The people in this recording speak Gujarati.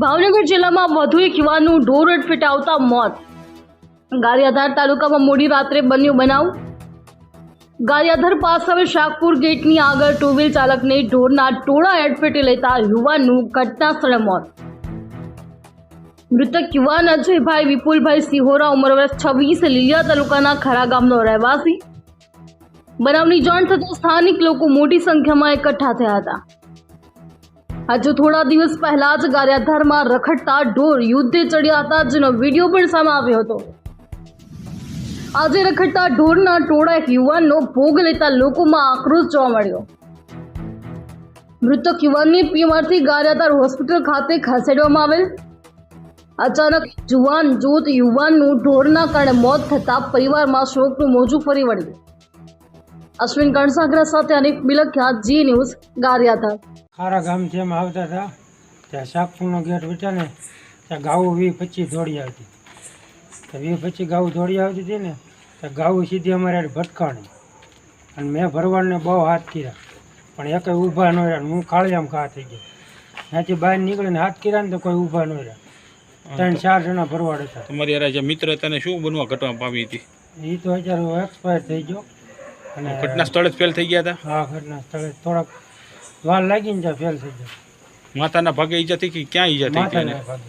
ભાવનગર જિલ્લામાં વધુ એક યુવાનનું ઢોર અડફેટ મોત. ગારિયાધાર તાલુકામાં મોડી રાત્રે બન્યો બનાવ. ગારિયાધર પાસે હવે શાકપુર ગેટની આગળ ટુ વ્હીલ ચાલકને ઢોરના ટોળા એડફેટે લેતા યુવાનનું ઘટના સ્થળે મોત. મૃતક યુવાન અજયભાઈ વિપુલભાઈ સિહોરા ઉંમર વર્ષ છવ્વીસ લીલિયા તાલુકાના ખરા ગામનો રહેવાસી. બનાવની જાણ થતાં સ્થાનિક લોકો મોટી સંખ્યામાં એકઠા થયા હતા. હજુ થોડા દિવસ પહેલા જ ગારિયાધારમાં રખડતા ઢોર યુદ્ધે ચડ્યા હતા, જેનો વીડિયો પણ સામે આવ્યો હતો. આજે રખડતા ઢોરના ટોળા એક યુવાનનો ભોગ લેતા લોકોમાં આક્રોશ જોવા મળ્યો. મૃતક યુવાનને પીએમઆરથી ગારિયાધાર હોસ્પિટલ ખાતે ખસેડવામાં આવેલ. અચાનક જુવાન જોત યુવાનનું ઢોરના કારણે મોત થતાં પરિવારમાં શોકનું મોજું ફરી વળ્યું. અશ્વિન કણસાગરા સાથે અનેક બિલખ્યા જી ન્યૂઝ ગારિયાધાર. ખારા ગામથી અમે આવતા હતા ત્યાં શાકપુરનો ગેટ વેચા ને ત્યાં ગાવું વી પચીસ દોડી આવતી તો વી પચીસ ગાવું દોડી આવતી હતી ને તો ગાવું સીધી અમારે ભટકાણી. અને મેં ભરવાડને બહુ હાથ કર્યા. પણ એ કંઈ ઊભા ન રહ્યા હું કાળિયામ ઘા થઈ ગયો. ત્યાંથી બહાર નીકળીને હાથ કર્યા ને તો કોઈ ઊભા ન રહ્યા. ત્રણ ચાર જણા ભરવાડ હતા. તમારી યાર જે મિત્ર તને શું બનવા ઘટવા પામી હતી? એ તો અત્યારે એક્સપાયર થઈ ગયો. અને ઘટના સ્થળે જ ફેલ થઈ ગયા હતા? હા ઘટના સ્થળે થોડાક વાર લાગીને ત્યાં ફેલ થઈ ગયા. માતાના ભાગે ઈજા થઈ કે ક્યાં ઈજા થઈ હતી એને? ભાગે.